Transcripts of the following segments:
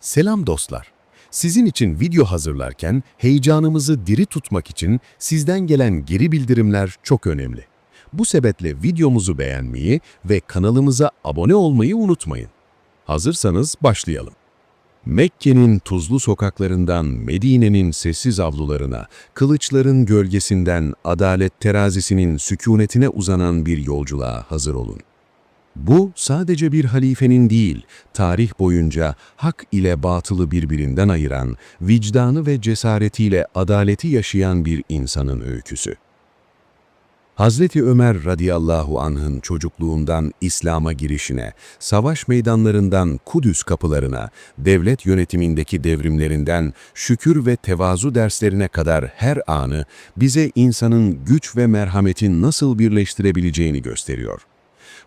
Selam dostlar. Sizin için video hazırlarken heyecanımızı diri tutmak için sizden gelen geri bildirimler çok önemli. Bu sebeple videomuzu beğenmeyi ve kanalımıza abone olmayı unutmayın. Hazırsanız başlayalım. Mekke'nin tuzlu sokaklarından Medine'nin sessiz avlularına, kılıçların gölgesinden adalet terazisinin sükunetine uzanan bir yolculuğa hazır olun. Bu sadece bir halifenin değil, tarih boyunca hak ile batılı birbirinden ayıran, vicdanı ve cesaretiyle adaleti yaşayan bir insanın öyküsü. Hazreti Ömer radıyallahu anh'ın çocukluğundan İslam'a girişine, savaş meydanlarından Kudüs kapılarına, devlet yönetimindeki devrimlerinden şükür ve tevazu derslerine kadar her anı bize insanın güç ve merhametin nasıl birleştirebileceğini gösteriyor.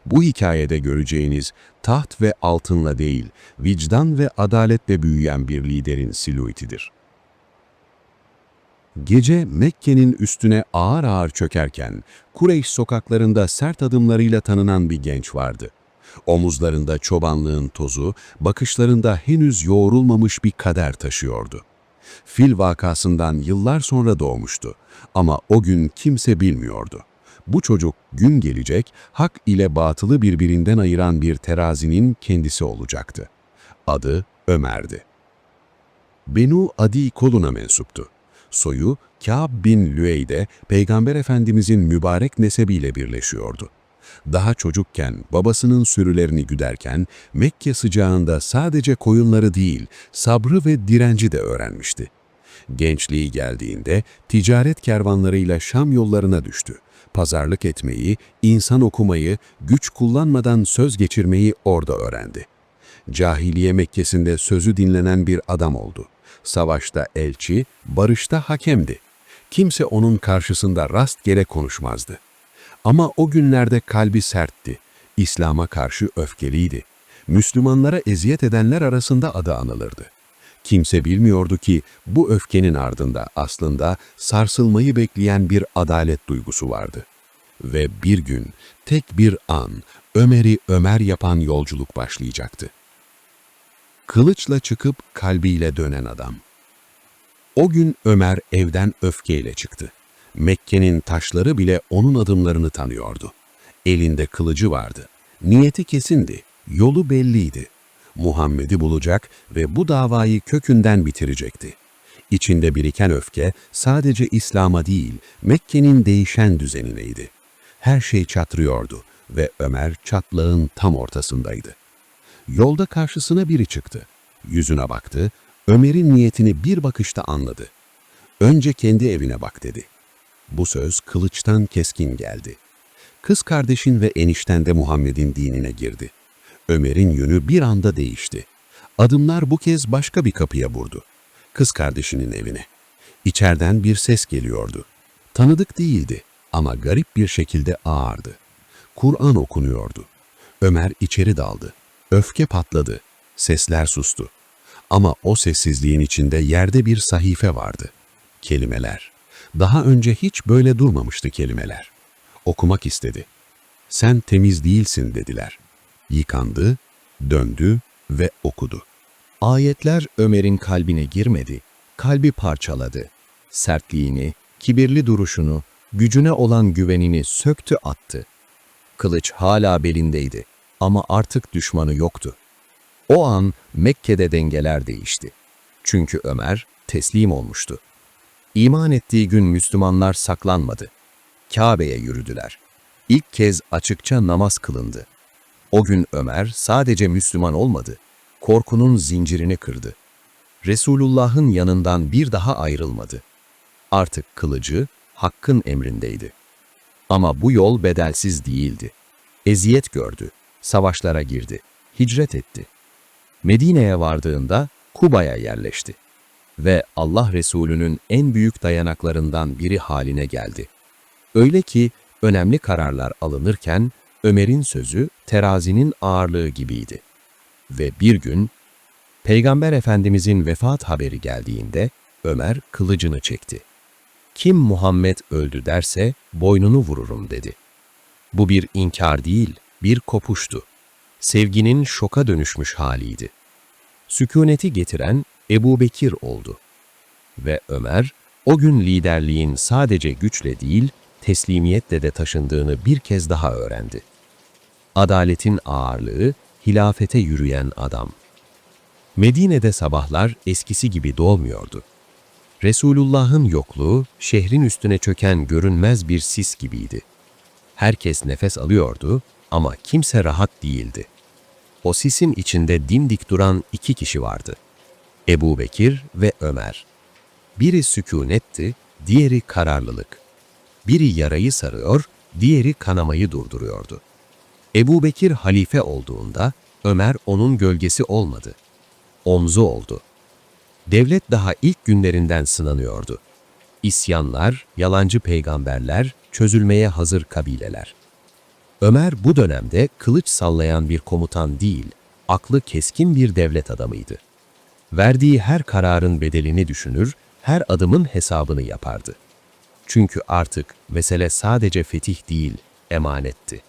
Bu hikayede göreceğiniz taht ve altınla değil, vicdan ve adaletle büyüyen bir liderin silüetidir. Gece Mekke'nin üstüne ağır ağır çökerken, Kureyş sokaklarında sert adımlarıyla tanınan bir genç vardı. Omuzlarında çobanlığın tozu, bakışlarında henüz yoğrulmamış bir kader taşıyordu. Fil vakasından yıllar sonra doğmuştu ama o gün kimse bilmiyordu. Bu çocuk gün gelecek, hak ile batılı birbirinden ayıran bir terazinin kendisi olacaktı. Adı Ömer'di. Benu Adi koluna mensuptu. Soyu Kâb bin Lüeyde Peygamber Efendimizin mübarek nesebiyle birleşiyordu. Daha çocukken babasının sürülerini güderken Mekke sıcağında sadece koyunları değil sabrı ve direnci de öğrenmişti. Gençliği geldiğinde ticaret kervanlarıyla Şam yollarına düştü. Pazarlık etmeyi, insan okumayı, güç kullanmadan söz geçirmeyi orada öğrendi. Cahiliye Mekke'sinde sözü dinlenen bir adam oldu. Savaşta elçi, barışta hakemdi. Kimse onun karşısında rastgele konuşmazdı. Ama o günlerde kalbi sertti. İslam'a karşı öfkeliydi. Müslümanlara eziyet edenler arasında adı anılırdı. Kimse bilmiyordu ki bu öfkenin ardında aslında sarsılmayı bekleyen bir adalet duygusu vardı. Ve bir gün, tek bir an, Ömer'i Ömer yapan yolculuk başlayacaktı. Kılıçla çıkıp kalbiyle dönen adam. O gün Ömer evden öfkeyle çıktı. Mekke'nin taşları bile onun adımlarını tanıyordu. Elinde kılıcı vardı. Niyeti kesindi, yolu belliydi. Muhammed'i bulacak ve bu davayı kökünden bitirecekti. İçinde biriken öfke sadece İslam'a değil, Mekke'nin değişen düzenineydi. Her şey çatrıyordu ve Ömer çatlağın tam ortasındaydı. Yolda karşısına biri çıktı. Yüzüne baktı, Ömer'in niyetini bir bakışta anladı. Önce kendi evine bak dedi. Bu söz kılıçtan keskin geldi. Kız kardeşin ve enişten de Muhammed'in dinine girdi. Ömer'in yönü bir anda değişti. Adımlar bu kez başka bir kapıya vurdu. Kız kardeşinin evine. İçeriden bir ses geliyordu. Tanıdık değildi ama garip bir şekilde ağırdı. Kur'an okunuyordu. Ömer içeri daldı. Öfke patladı. Sesler sustu. Ama o sessizliğin içinde yerde bir sahife vardı. Kelimeler. Daha önce hiç böyle durmamıştı kelimeler. Okumak istedi. Sen temiz değilsin dediler. Yıkandı, döndü ve okudu. Ayetler Ömer'in kalbine girmedi, kalbi parçaladı. Sertliğini, kibirli duruşunu, gücüne olan güvenini söktü attı. Kılıç hala belindeydi ama artık düşmanı yoktu. O an Mekke'de dengeler değişti. Çünkü Ömer teslim olmuştu. İman ettiği gün Müslümanlar saklanmadı. Kabe'ye yürüdüler. İlk kez açıkça namaz kılındı. O gün Ömer sadece Müslüman olmadı, korkunun zincirini kırdı. Resulullah'ın yanından bir daha ayrılmadı. Artık kılıcı Hakk'ın emrindeydi. Ama bu yol bedelsiz değildi. Eziyet gördü, savaşlara girdi, hicret etti. Medine'ye vardığında Kuba'ya yerleşti ve Allah Resulü'nün en büyük dayanaklarından biri haline geldi. Öyle ki önemli kararlar alınırken Ömer'in sözü terazinin ağırlığı gibiydi. Ve bir gün Peygamber Efendimizin vefat haberi geldiğinde Ömer kılıcını çekti. Kim Muhammed öldü derse boynunu vururum dedi. Bu bir inkar değil, bir kopuştu. Sevginin şoka dönüşmüş haliydi. sükuneti getiren Ebu Bekir oldu. Ve Ömer, o gün liderliğin sadece güçle değil, teslimiyetle de taşındığını bir kez daha öğrendi. Adaletin ağırlığı, hilafete yürüyen adam. Medine'de sabahlar eskisi gibi dolmuyordu. Resulullah'ın yokluğu, şehrin üstüne çöken görünmez bir sis gibiydi. Herkes nefes alıyordu ama kimse rahat değildi. O sisin içinde dimdik duran iki kişi vardı. Ebu Bekir ve Ömer. Biri sükunetti, diğeri kararlılık. Biri yarayı sarıyor, diğeri kanamayı durduruyordu. Ebu Bekir halife olduğunda Ömer onun gölgesi olmadı. Omzu oldu. Devlet daha ilk günlerinden sınanıyordu. İsyanlar, yalancı peygamberler, çözülmeye hazır kabileler. Ömer bu dönemde kılıç sallayan bir komutan değil, aklı keskin bir devlet adamıydı. Verdiği her kararın bedelini düşünür, her adımın hesabını yapardı. Çünkü artık mesele sadece fetih değil, emanetti.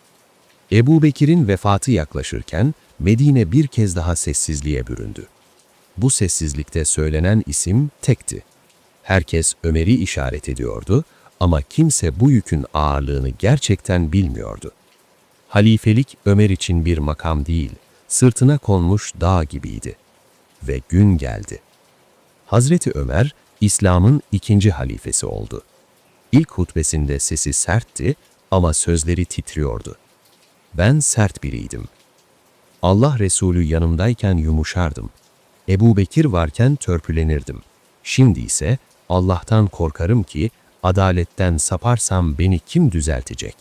Ebu Bekir'in vefatı yaklaşırken Medine bir kez daha sessizliğe büründü. Bu sessizlikte söylenen isim tekti. Herkes Ömer'i işaret ediyordu ama kimse bu yükün ağırlığını gerçekten bilmiyordu. Halifelik Ömer için bir makam değil, sırtına konmuş dağ gibiydi. Ve gün geldi. Hazreti Ömer, İslam'ın ikinci halifesi oldu. İlk hutbesinde sesi sertti ama sözleri titriyordu. Ben sert biriydim. Allah Resulü yanımdayken yumuşardım. Ebu Bekir varken törpülenirdim. Şimdi ise Allah'tan korkarım ki adaletten saparsam beni kim düzeltecek?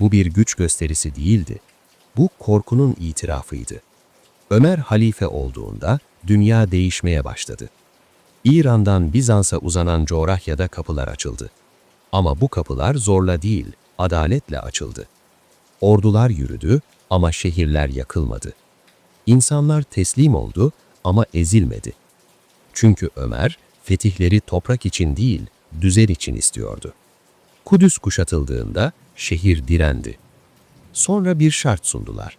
Bu bir güç gösterisi değildi. Bu korkunun itirafıydı. Ömer halife olduğunda dünya değişmeye başladı. İran'dan Bizans'a uzanan coğrafyada kapılar açıldı. Ama bu kapılar zorla değil, adaletle açıldı. Ordular yürüdü ama şehirler yakılmadı. İnsanlar teslim oldu ama ezilmedi. Çünkü Ömer fetihleri toprak için değil, düzen için istiyordu. Kudüs kuşatıldığında şehir direndi. Sonra bir şart sundular.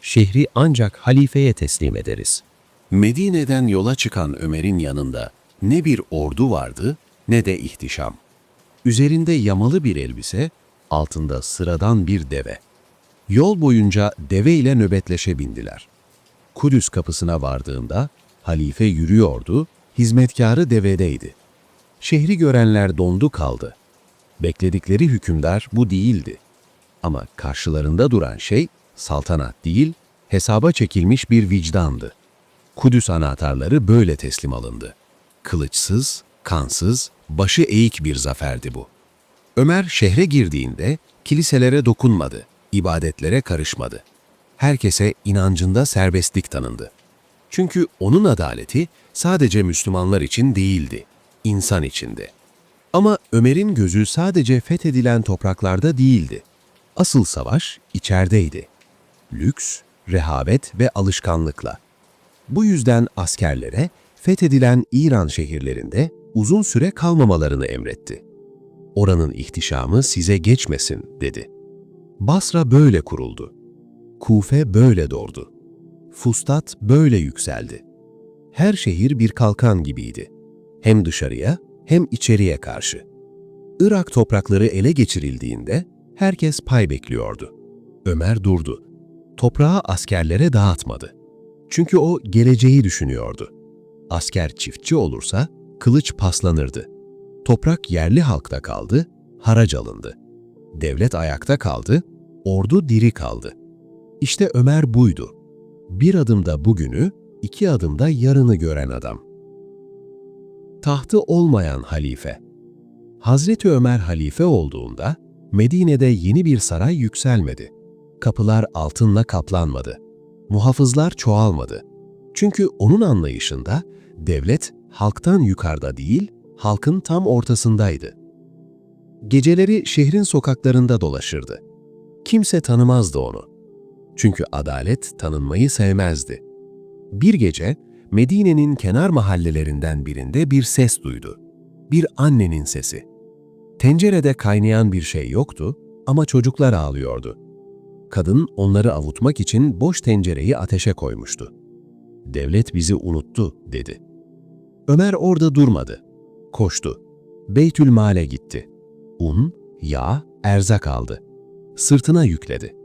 Şehri ancak halifeye teslim ederiz. Medine'den yola çıkan Ömer'in yanında ne bir ordu vardı ne de ihtişam. Üzerinde yamalı bir elbise, altında sıradan bir deve. Yol boyunca deve ile nöbetleşe bindiler. Kudüs kapısına vardığında halife yürüyordu, hizmetkarı devedeydi. Şehri görenler dondu kaldı. Bekledikleri hükümdar bu değildi. Ama karşılarında duran şey saltanat değil, hesaba çekilmiş bir vicdandı. Kudüs anahtarları böyle teslim alındı. Kılıçsız, kansız, başı eğik bir zaferdi bu. Ömer şehre girdiğinde kiliselere dokunmadı, ibadetlere karışmadı. Herkese inancında serbestlik tanındı. Çünkü onun adaleti sadece Müslümanlar için değildi, insan içindi. Ama Ömer'in gözü sadece fethedilen topraklarda değildi. Asıl savaş içerideydi. Lüks, rehavet ve alışkanlıkla. Bu yüzden askerlere fethedilen İran şehirlerinde uzun süre kalmamalarını emretti. Oranın ihtişamı size geçmesin dedi. Basra böyle kuruldu. Kufe böyle doğdu. Fustat böyle yükseldi. Her şehir bir kalkan gibiydi. Hem dışarıya hem içeriye karşı. Irak toprakları ele geçirildiğinde herkes pay bekliyordu. Ömer durdu. Toprağı askerlere dağıtmadı. Çünkü o geleceği düşünüyordu. Asker çiftçi olursa kılıç paslanırdı. Toprak yerli halkta kaldı, harac alındı. Devlet ayakta kaldı, ordu diri kaldı. İşte Ömer buydu. Bir adımda bugünü, iki adımda yarını gören adam. Tahtı olmayan halife. Hazreti Ömer halife olduğunda Medine'de yeni bir saray yükselmedi. Kapılar altınla kaplanmadı. Muhafızlar çoğalmadı. Çünkü onun anlayışında devlet halktan yukarıda değil, halkın tam ortasındaydı. Geceleri şehrin sokaklarında dolaşırdı. Kimse tanımazdı onu. Çünkü adalet tanınmayı sevmezdi. Bir gece Medine'nin kenar mahallelerinden birinde bir ses duydu. Bir annenin sesi. Tencerede kaynayan bir şey yoktu ama çocuklar ağlıyordu. Kadın onları avutmak için boş tencereyi ateşe koymuştu. Devlet bizi unuttu dedi. Ömer orada durmadı. Koştu. Beytül Mal'e gitti. Un, yağ, erzak aldı. Sırtına yükledi.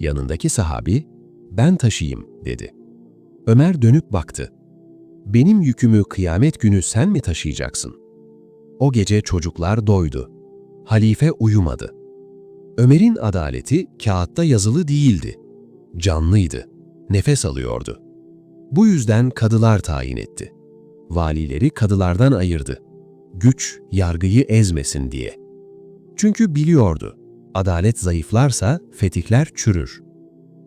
Yanındaki sahabi, ben taşıyayım dedi. Ömer dönüp baktı. Benim yükümü kıyamet günü sen mi taşıyacaksın? O gece çocuklar doydu. Halife uyumadı. Ömer'in adaleti kağıtta yazılı değildi. Canlıydı. Nefes alıyordu. Bu yüzden kadılar tayin etti. Valileri kadılardan ayırdı. Güç yargıyı ezmesin diye. Çünkü biliyordu. Adalet zayıflarsa fetihler çürür.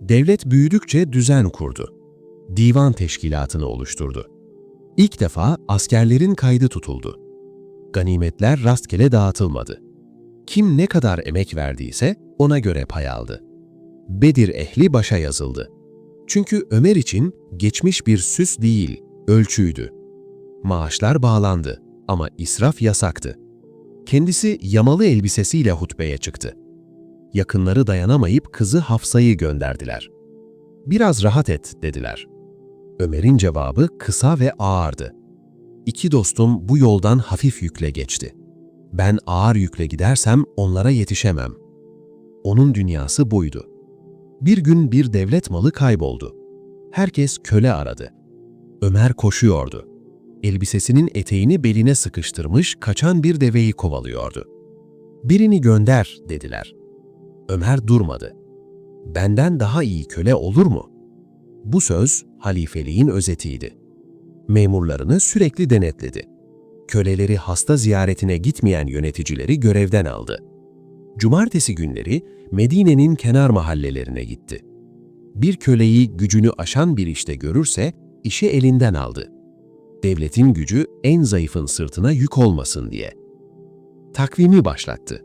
Devlet büyüdükçe düzen kurdu. Divan teşkilatını oluşturdu. İlk defa askerlerin kaydı tutuldu. Ganimetler rastgele dağıtılmadı. Kim ne kadar emek verdiyse ona göre pay aldı. Bedir ehli başa yazıldı. Çünkü Ömer için geçmiş bir süs değil, ölçüydü. Maaşlar bağlandı ama israf yasaktı. Kendisi yamalı elbisesiyle hutbeye çıktı. Yakınları dayanamayıp kızı Hafsa'yı gönderdiler. Biraz rahat et dediler. Ömer'in cevabı kısa ve ağırdı. İki dostum bu yoldan hafif yükle geçti. Ben ağır yükle gidersem onlara yetişemem. Onun dünyası buydu. Bir gün bir devlet malı kayboldu. Herkes köle aradı. Ömer koşuyordu. Elbisesinin eteğini beline sıkıştırmış kaçan bir deveyi kovalıyordu. Birini gönder dediler. Ömer durmadı. Benden daha iyi köle olur mu? Bu söz halifeliğin özetiydi. Memurlarını sürekli denetledi. Köleleri hasta ziyaretine gitmeyen yöneticileri görevden aldı. Cumartesi günleri Medine'nin kenar mahallelerine gitti. Bir köleyi gücünü aşan bir işte görürse işi elinden aldı. Devletin gücü en zayıfın sırtına yük olmasın diye. Takvimi başlattı.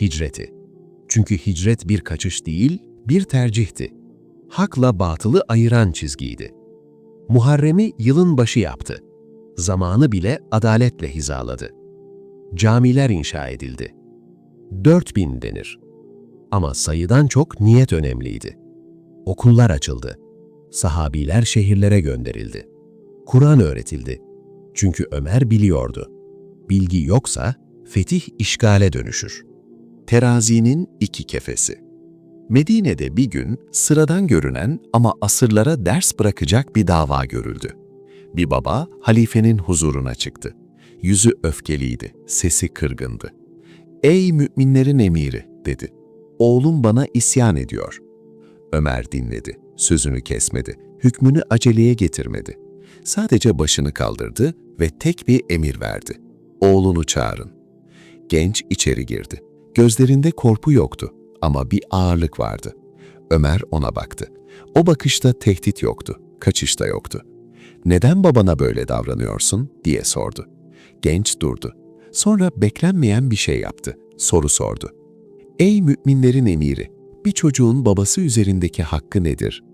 Hicreti. Çünkü hicret bir kaçış değil, bir tercihti. Hakla batılı ayıran çizgiydi. Muharrem'i yılın başı yaptı. Zamanı bile adaletle hizaladı. Camiler inşa edildi. 4000 denir. Ama sayıdan çok niyet önemliydi. Okullar açıldı. Sahabiler şehirlere gönderildi. Kur'an öğretildi. Çünkü Ömer biliyordu. Bilgi yoksa fetih işgale dönüşür. Terazinin iki kefesi. Medine'de bir gün sıradan görünen ama asırlara ders bırakacak bir dava görüldü. Bir baba halifenin huzuruna çıktı. Yüzü öfkeliydi, sesi kırgındı. "Ey müminlerin emiri," dedi. "Oğlum bana isyan ediyor." Ömer dinledi, sözünü kesmedi, hükmünü aceleye getirmedi. Sadece başını kaldırdı ve tek bir emir verdi. "Oğlunu çağırın." Genç içeri girdi. Gözlerinde korku yoktu ama bir ağırlık vardı. Ömer ona baktı. O bakışta tehdit yoktu, kaçış da yoktu. "Neden babana böyle davranıyorsun?" diye sordu. Genç durdu. Sonra beklenmeyen bir şey yaptı. Soru sordu. "Ey müminlerin emiri, bir çocuğun babası üzerindeki hakkı nedir?"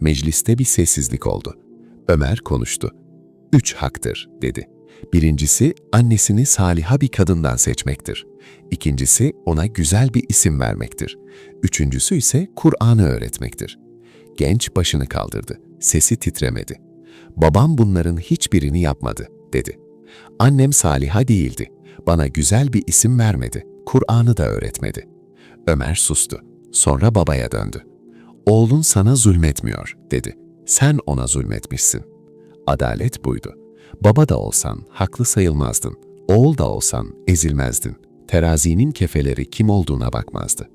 Mecliste bir sessizlik oldu. Ömer konuştu. "Üç haktır." dedi. Birincisi annesini saliha bir kadından seçmektir. İkincisi ona güzel bir isim vermektir. Üçüncüsü ise Kur'an'ı öğretmektir. Genç başını kaldırdı. Sesi titremedi. Babam bunların hiçbirini yapmadı, dedi. Annem saliha değildi. Bana güzel bir isim vermedi. Kur'an'ı da öğretmedi. Ömer sustu. Sonra babaya döndü. Oğlun sana zulmetmiyor, dedi. Sen ona zulmetmişsin. Adalet buydu. Baba da olsan haklı sayılmazdın. Oğul da olsan ezilmezdin. Terazinin kefeleri kim olduğuna bakmazdı.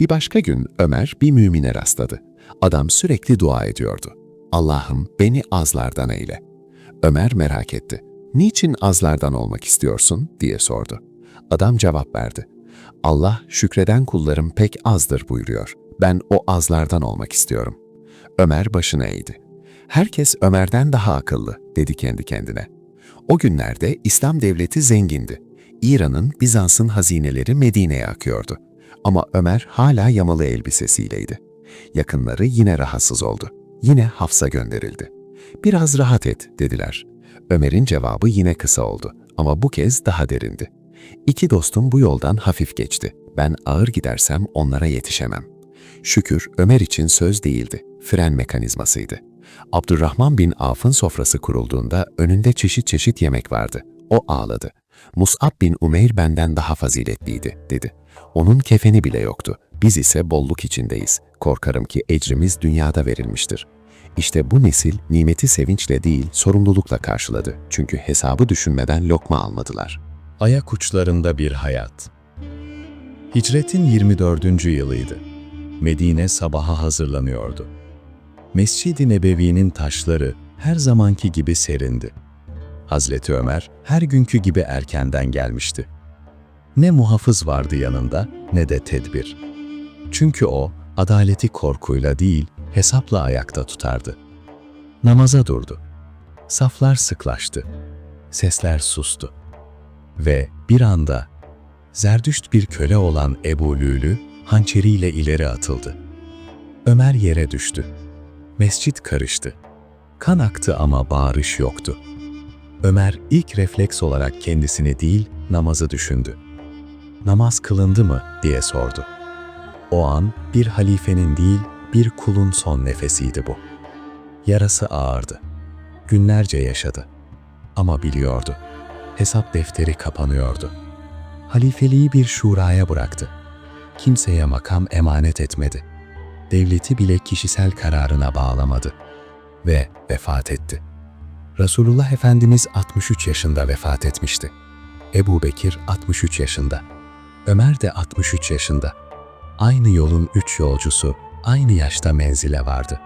Bir başka gün Ömer bir mümine rastladı. Adam sürekli dua ediyordu. Allah'ım beni azlardan eyle. Ömer merak etti. Niçin azlardan olmak istiyorsun diye sordu. Adam cevap verdi. Allah şükreden kullarım pek azdır buyuruyor. Ben o azlardan olmak istiyorum. Ömer başını eğdi. Herkes Ömer'den daha akıllı dedi kendi kendine. O günlerde İslam devleti zengindi. İran'ın, Bizans'ın hazineleri Medine'ye akıyordu. Ama Ömer hala yamalı elbisesiyleydi. Yakınları yine rahatsız oldu. Yine Hafsa gönderildi. Biraz rahat et dediler. Ömer'in cevabı yine kısa oldu ama bu kez daha derindi. İki dostum bu yoldan hafif geçti. Ben ağır gidersem onlara yetişemem. Şükür Ömer için söz değildi, fren mekanizmasıydı. Abdurrahman bin Avf'ın sofrası kurulduğunda önünde çeşit çeşit yemek vardı. O ağladı. Mus'ab bin Umeyr benden daha faziletliydi, dedi. Onun kefeni bile yoktu. Biz ise bolluk içindeyiz. Korkarım ki ecrimiz dünyada verilmiştir. İşte bu nesil nimeti sevinçle değil, sorumlulukla karşıladı. Çünkü hesabı düşünmeden lokma almadılar. Ayak uçlarında bir hayat. Hicretin 24. yılıydı. Medine sabaha hazırlanıyordu. Mescid-i Nebevi'nin taşları her zamanki gibi serindi. Hazreti Ömer her günkü gibi erkenden gelmişti. Ne muhafız vardı yanında ne de tedbir. Çünkü o adaleti korkuyla değil hesapla ayakta tutardı. Namaza durdu. Saflar sıklaştı. Sesler sustu. Ve bir anda Zerdüşt bir köle olan Ebu Lülü hançeriyle ileri atıldı. Ömer yere düştü. Mescit karıştı. Kan aktı ama bağırış yoktu. Ömer ilk refleks olarak kendisini değil namazı düşündü. Namaz kılındı mı diye sordu. O an bir halifenin değil bir kulun son nefesiydi bu. Yarası ağırdı. Günlerce yaşadı. Ama biliyordu. Hesap defteri kapanıyordu. Halifeliği bir şuraya bıraktı. Kimseye makam emanet etmedi. Devleti bile kişisel kararına bağlamadı. Ve vefat etti. Resulullah Efendimiz 63 yaşında vefat etmişti. Ebu Bekir 63 yaşında. Ömer de 63 yaşında. Aynı yolun üç yolcusu aynı yaşta menzile vardı.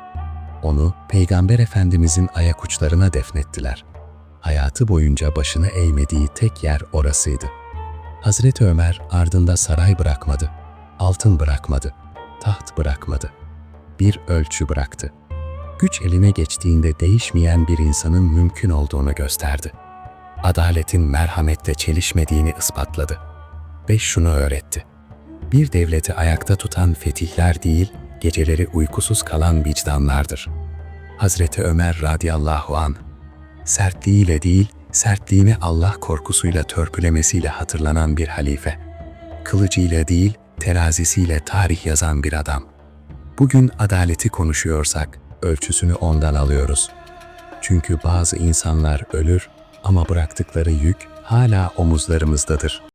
Onu Peygamber Efendimizin ayak uçlarına defnettiler. Hayatı boyunca başını eğmediği tek yer orasıydı. Hazreti Ömer ardında saray bırakmadı, altın bırakmadı, taht bırakmadı. Bir ölçü bıraktı. Güç eline geçtiğinde değişmeyen bir insanın mümkün olduğunu gösterdi. Adaletin merhametle çelişmediğini ispatladı. Ve şunu öğretti. Bir devleti ayakta tutan fetihler değil, geceleri uykusuz kalan vicdanlardır. Hazreti Ömer radıyallahu an sertliğiyle değil, sertliğini Allah korkusuyla törpülemesiyle hatırlanan bir halife. Kılıcıyla değil, terazisiyle tarih yazan bir adam. Bugün adaleti konuşuyorsak, ölçüsünü ondan alıyoruz. Çünkü bazı insanlar ölür ama bıraktıkları yük hala omuzlarımızdadır.